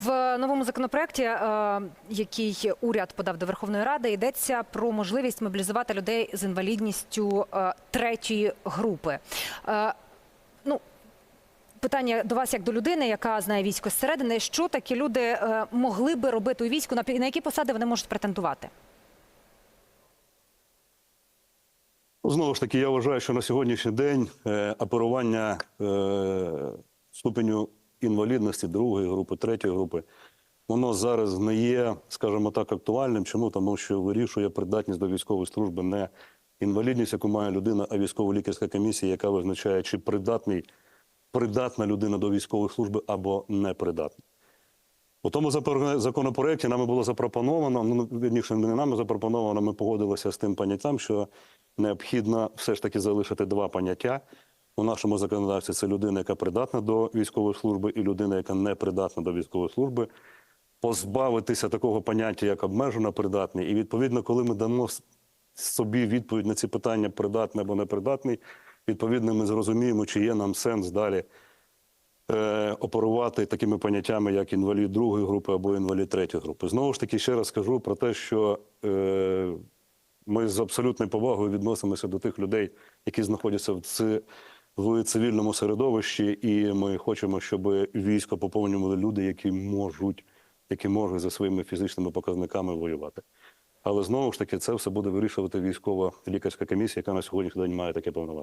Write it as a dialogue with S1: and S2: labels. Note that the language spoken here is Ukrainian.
S1: В новому законопроекті, е, який уряд подав до Верховної Ради, йдеться про можливість мобілізувати людей з інвалідністю е, третьої групи. Е, Ну, питання до вас як до людини, яка знає військо зсередини. Що такі люди могли би робити у війську? На які посади вони можуть претендувати?
S2: Знову ж таки, я вважаю, що на сьогоднішній день оперування ступеню інвалідності другої групи, третьої групи, воно зараз не є, скажімо так, актуальним. Чому? Тому що вирішує придатність до військової служби не інвалідність, яку має людина, а військово-лікарська комісія, яка визначає, чи придатний, придатна людина до військової служби або непридатна. У тому законопроекті нами було запропоновано, ну вірніше, не нами запропоновано, ми погодилися з тим поняттям, що необхідно все ж таки залишити два поняття. У нашому законодавстві це людина, яка придатна до військової служби, і людина, яка не придатна до військової служби, позбавитися такого поняття, як обмежено придатний. І відповідно, коли ми дамо собі відповідь на ці питання, придатний або непридатний, відповідно, ми зрозуміємо, чи є нам сенс далі е, оперувати такими поняттями, як інвалід другої групи або інвалід третьої групи. Знову ж таки, ще раз скажу про те, що е, ми з абсолютною повагою відносимося до тих людей, які знаходяться в, в цивільному середовищі, і ми хочемо, щоб військо поповнювали люди, які можуть, які можуть за своїми фізичними показниками воювати. Але знову ж таки, це все буде вирішувати військова лікарська комісія, яка на сьогоднішній день має таке повноваження.